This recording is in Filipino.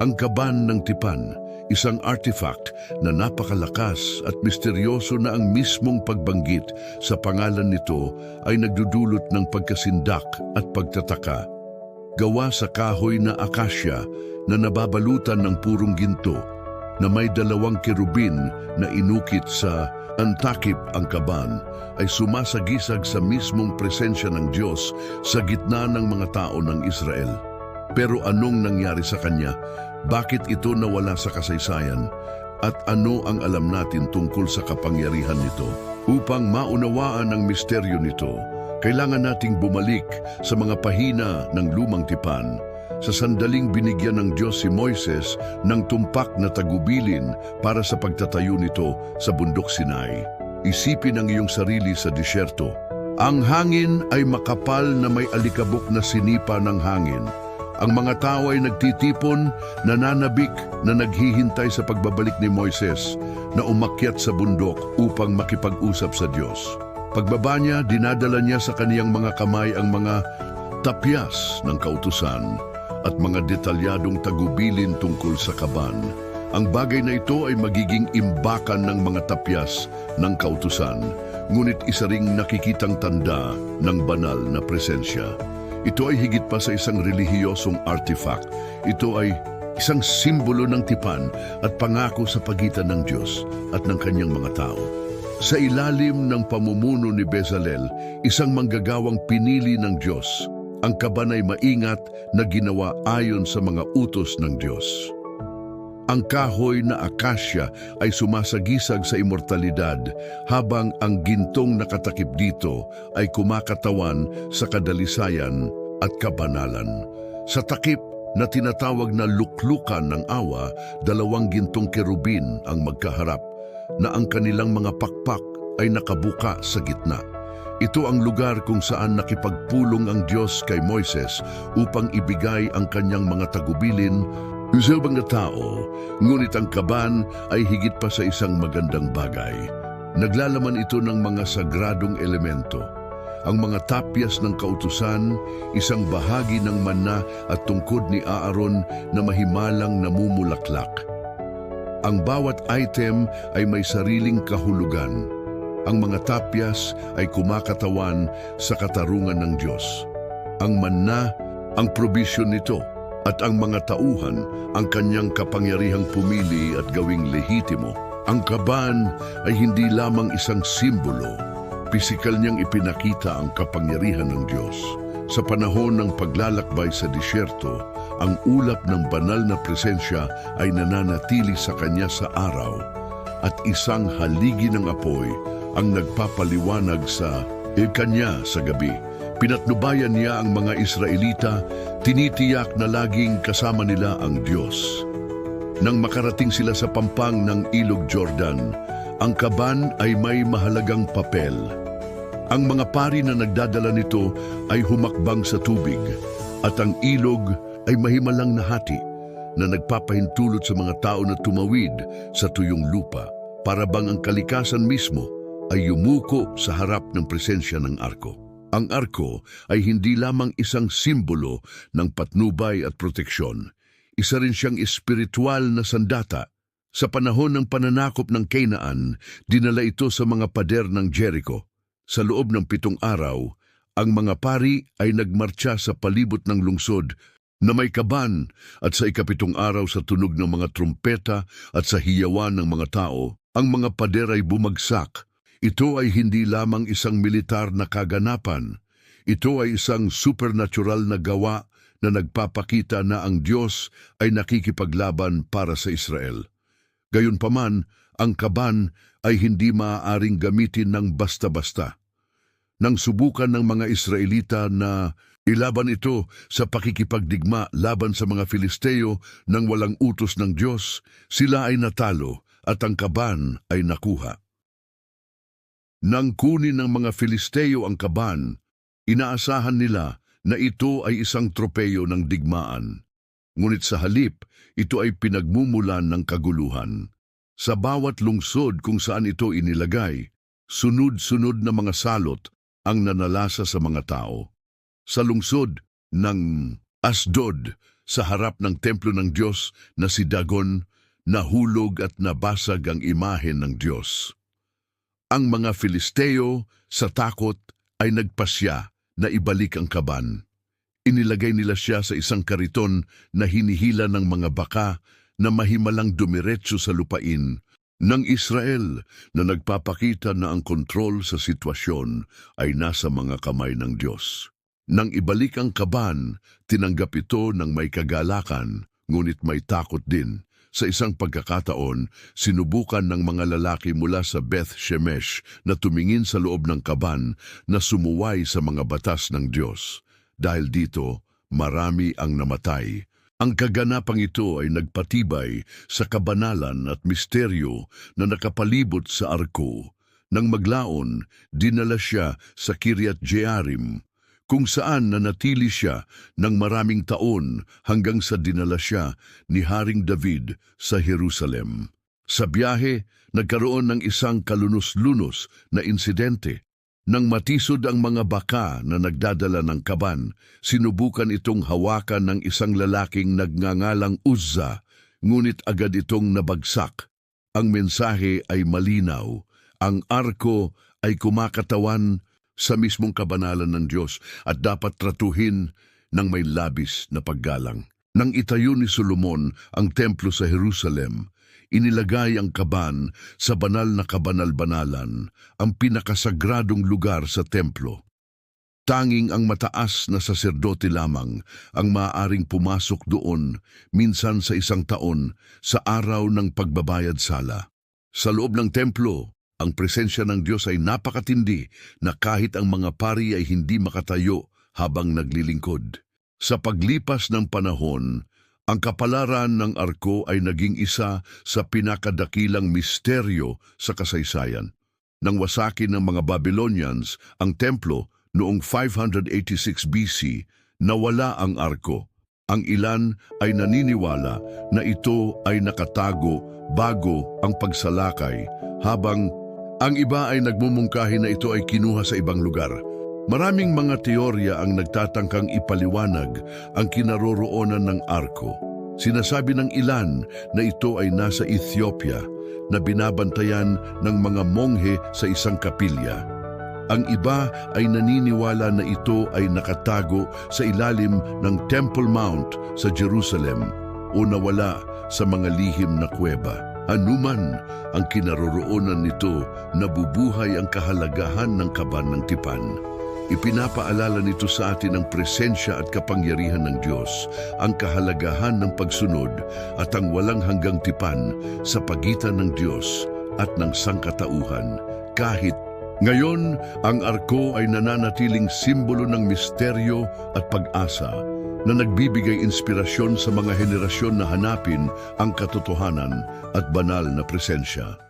Ang kaban ng tipan, isang artifact na napakalakas at misteryoso na ang mismong pagbanggit sa pangalan nito ay nagdudulot ng pagkasindak at pagtataka. Gawa sa kahoy na akasya na nababalutan ng purong ginto na may dalawang kerubin na inukit sa antakip ang kaban ay sumasagisag sa mismong presensya ng Diyos sa gitna ng mga tao ng Israel. Pero anong nangyari sa kanya? Bakit ito nawala sa kasaysayan? At ano ang alam natin tungkol sa kapangyarihan nito? Upang maunawaan ang misteryo nito, kailangan nating bumalik sa mga pahina ng lumang tipan sa sandaling binigyan ng Diyos si Moises ng tumpak na tagubilin para sa pagtatayo nito sa bundok Sinai. Isipin ang iyong sarili sa disyerto. Ang hangin ay makapal na may alikabok na sinipa ng hangin. Ang mga tao ay nagtitipon, nananabik na naghihintay sa pagbabalik ni Moises na umakyat sa bundok upang makipag-usap sa Diyos. Pagbaba niya, dinadala niya sa kaniyang mga kamay ang mga tapyas ng kautusan at mga detalyadong tagubilin tungkol sa kaban. Ang bagay na ito ay magiging imbakan ng mga tapyas ng kautusan, ngunit isa ring nakikitang tanda ng banal na presensya. Ito ay higit pa sa isang relihiyosong artifact. Ito ay isang simbolo ng tipan at pangako sa pagitan ng Diyos at ng kanyang mga tao. Sa ilalim ng pamumuno ni Bezalel, isang manggagawang pinili ng Diyos, ang kaban ay maingat na ginawa ayon sa mga utos ng Diyos. Ang kahoy na akasya ay sumasagisag sa immortalidad habang ang gintong nakatakip dito ay kumakatawan sa kadalisayan at kabanalan. Sa takip na tinatawag na luklukan ng awa, dalawang gintong kerubin ang magkaharap na ang kanilang mga pakpak ay nakabuka sa gitna. Ito ang lugar kung saan nakipagpulong ang Diyos kay Moises upang ibigay ang kanyang mga tagubilin sa mga tao, ngunit ang kaban ay higit pa sa isang magandang bagay. Naglalaman ito ng mga sagradong elemento. Ang mga tapyas ng kautusan, isang bahagi ng manna at tungkod ni Aaron na mahimalang namumulaklak. Ang bawat item ay may sariling kahulugan. Ang mga tapyas ay kumakatawan sa katarungan ng Diyos. Ang manna, ang probisyon nito, at ang mga tauhan ang kanyang kapangyarihang pumili at gawing lehitimo. Ang kaban ay hindi lamang isang simbolo, pisikal niyang ipinakita ang kapangyarihan ng Diyos. Sa panahon ng paglalakbay sa disyerto, ang ulap ng banal na presensya ay nananatili sa kanya sa araw at isang haligi ng apoy ang nagpapaliwanag sa e kanya sa gabi. Pinatnubayan niya ang mga Israelita, tinitiyak na laging kasama nila ang Diyos. Nang makarating sila sa pampang ng Ilog Jordan, ang kaban ay may mahalagang papel. Ang mga pari na nagdadala nito ay humakbang sa tubig at ang ilog ay mahimalang nahati na nagpapahintulot sa mga tao na tumawid sa tuyong lupa para bang ang kalikasan mismo ay yumuko sa harap ng presensya ng arko. Ang arko ay hindi lamang isang simbolo ng patnubay at proteksyon. Isa rin siyang espiritual na sandata. Sa panahon ng pananakop ng Canaan, dinala ito sa mga pader ng Jericho. Sa loob ng pitong araw, ang mga pari ay nagmarcha sa palibot ng lungsod na may kaban at sa ikapitong araw sa tunog ng mga trumpeta at sa hiyawan ng mga tao, ang mga pader ay bumagsak ito ay hindi lamang isang militar na kaganapan. Ito ay isang supernatural na gawa na nagpapakita na ang Diyos ay nakikipaglaban para sa Israel. Gayunpaman, ang kaban ay hindi maaaring gamitin ng basta-basta. Nang subukan ng mga Israelita na ilaban ito sa pakikipagdigma laban sa mga Filisteo nang walang utos ng Diyos, sila ay natalo at ang kaban ay nakuha. Nang kunin ng mga Filisteo ang kaban, inaasahan nila na ito ay isang tropeyo ng digmaan. Ngunit sa halip, ito ay pinagmumulan ng kaguluhan. Sa bawat lungsod kung saan ito inilagay, sunod-sunod na mga salot ang nanalasa sa mga tao. Sa lungsod ng Asdod, sa harap ng templo ng Diyos na si Dagon, nahulog at nabasag ang imahen ng Diyos. Ang mga Filisteo sa takot ay nagpasya na ibalik ang kaban. Inilagay nila siya sa isang kariton na hinihila ng mga baka na mahimalang dumiretso sa lupain ng Israel na nagpapakita na ang kontrol sa sitwasyon ay nasa mga kamay ng Diyos. Nang ibalik ang kaban, tinanggap ito ng may kagalakan, ngunit may takot din. Sa isang pagkakataon, sinubukan ng mga lalaki mula sa Beth Shemesh na tumingin sa loob ng kaban na sumuway sa mga batas ng Diyos. Dahil dito, marami ang namatay. Ang kaganapang ito ay nagpatibay sa kabanalan at misteryo na nakapalibot sa arko. Nang maglaon, dinala siya sa Kiryat Jearim, kung saan nanatili siya ng maraming taon hanggang sa dinala siya ni Haring David sa Jerusalem. Sa biyahe, nagkaroon ng isang kalunos-lunos na insidente. Nang matisod ang mga baka na nagdadala ng kaban, sinubukan itong hawakan ng isang lalaking nagngangalang Uzza, ngunit agad itong nabagsak. Ang mensahe ay malinaw. Ang arko ay kumakatawan sa mismong kabanalan ng Diyos at dapat tratuhin ng may labis na paggalang. Nang itayo ni Solomon ang templo sa Jerusalem, inilagay ang kaban sa banal na kabanal-banalan, ang pinakasagradong lugar sa templo. Tanging ang mataas na saserdote lamang ang maaaring pumasok doon minsan sa isang taon sa araw ng pagbabayad sala. Sa loob ng templo, ang presensya ng Diyos ay napakatindi na kahit ang mga pari ay hindi makatayo habang naglilingkod. Sa paglipas ng panahon, ang kapalaran ng arko ay naging isa sa pinakadakilang misteryo sa kasaysayan. Nang wasakin ng mga Babylonians ang templo noong 586 BC, nawala ang arko. Ang ilan ay naniniwala na ito ay nakatago bago ang pagsalakay, habang ang iba ay nagmumungkahi na ito ay kinuha sa ibang lugar. Maraming mga teorya ang nagtatangkang ipaliwanag ang kinaroroonan ng arko. Sinasabi ng ilan na ito ay nasa Ethiopia na binabantayan ng mga monghe sa isang kapilya. Ang iba ay naniniwala na ito ay nakatago sa ilalim ng Temple Mount sa Jerusalem o nawala sa mga lihim na kuweba. Anuman ang kinaroroonan nito, nabubuhay ang kahalagahan ng kaban ng tipan. Ipinapaalala nito sa atin ang presensya at kapangyarihan ng Diyos, ang kahalagahan ng pagsunod at ang walang hanggang tipan sa pagitan ng Diyos at ng sangkatauhan. Kahit ngayon, ang arko ay nananatiling simbolo ng misteryo at pag-asa na nagbibigay inspirasyon sa mga henerasyon na hanapin ang katotohanan at banal na presensya.